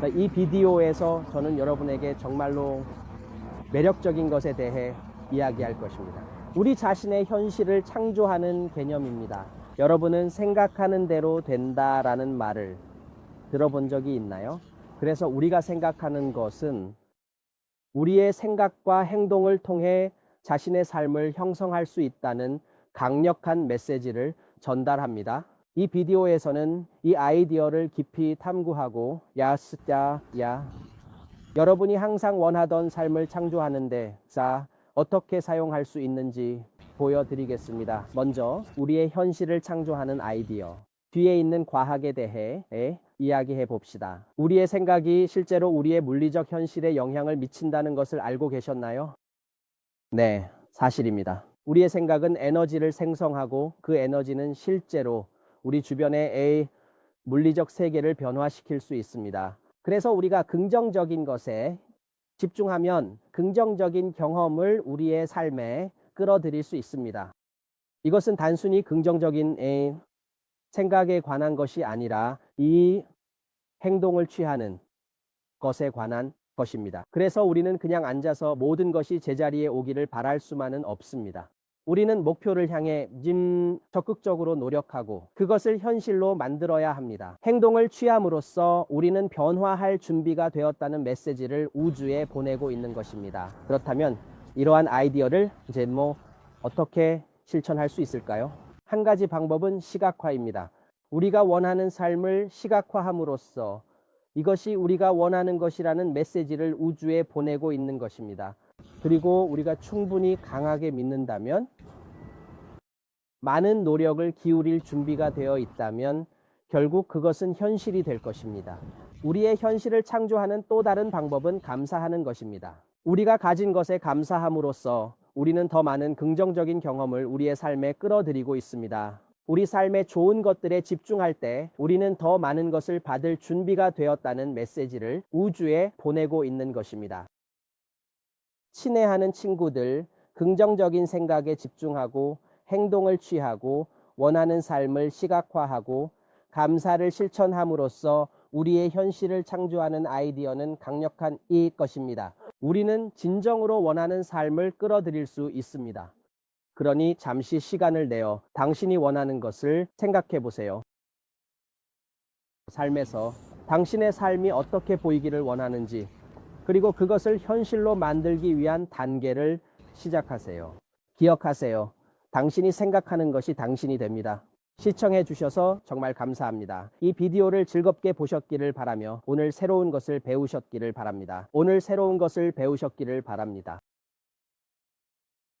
자, 이 비디오에서 저는 여러분에게 정말로 매력적인 것에 대해 이야기할 것입니다. 우리 자신의 현실을 창조하는 개념입니다. 여러분은 생각하는 대로 된다라는 말을 들어본 적이 있나요? 그래서 우리가 생각하는 것은 우리의 생각과 행동을 통해 자신의 삶을 형성할 수 있다는 강력한 메시지를 전달합니다. 이 비디오에서는 이 아이디어를 깊이 탐구하고 야스자 야 여러분이 항상 원하던 삶을 창조하는데 자 어떻게 사용할 수 있는지 보여드리겠습니다. 먼저 우리의 현실을 창조하는 아이디어 뒤에 있는 과학에 대해 에, 이야기해 봅시다. 우리의 생각이 실제로 우리의 물리적 현실에 영향을 미친다는 것을 알고 계셨나요? 네, 사실입니다. 우리의 생각은 에너지를 생성하고 그 에너지는 실제로 우리 주변의 의 물리적 세계를 변화시킬 수 있습니다. 그래서 우리가 긍정적인 것에 집중하면 긍정적인 경험을 우리의 삶에 끌어들일 수 있습니다. 이것은 단순히 긍정적인 에, 생각에 관한 것이 아니라 이 행동을 취하는 것에 관한 것입니다. 그래서 우리는 그냥 앉아서 모든 것이 제자리에 오기를 바랄 수만은 없습니다. 우리는 목표를 향해 짐 적극적으로 노력하고 그것을 현실로 만들어야 합니다. 행동을 취함으로써 우리는 변화할 준비가 되었다는 메시지를 우주에 보내고 있는 것입니다. 그렇다면 이러한 아이디어를 이제 뭐 어떻게 실천할 수 있을까요? 한 가지 방법은 시각화입니다. 우리가 원하는 삶을 시각화함으로써 이것이 우리가 원하는 것이라는 메시지를 우주에 보내고 있는 것입니다. 그리고 우리가 충분히 강하게 믿는다면 많은 노력을 기울일 준비가 되어 있다면 결국 그것은 현실이 될 것입니다. 우리의 현실을 창조하는 또 다른 방법은 감사하는 것입니다. 우리가 가진 것에 감사함으로써 우리는 더 많은 긍정적인 경험을 우리의 삶에 끌어들이고 있습니다. 우리 삶의 좋은 것들에 집중할 때 우리는 더 많은 것을 받을 준비가 되었다는 메시지를 우주에 보내고 있는 것입니다. 친애하는 친구들, 긍정적인 생각에 집중하고 행동을 취하고 원하는 삶을 시각화하고 감사를 실천함으로써 우리의 현실을 창조하는 아이디어는 강력한 이 것입니다. 우리는 진정으로 원하는 삶을 끌어들일 수 있습니다. 그러니 잠시 시간을 내어 당신이 원하는 것을 생각해 보세요. 삶에서 당신의 삶이 어떻게 보이기를 원하는지 그리고 그것을 현실로 만들기 위한 단계를 시작하세요. 기억하세요. 당신이 생각하는 것이 당신이 됩니다. 시청해 주셔서 정말 감사합니다. 이 비디오를 즐겁게 보셨기를 바라며 오늘 새로운 것을 배우셨기를 바랍니다. 오늘 새로운 것을 배우셨기를 바랍니다.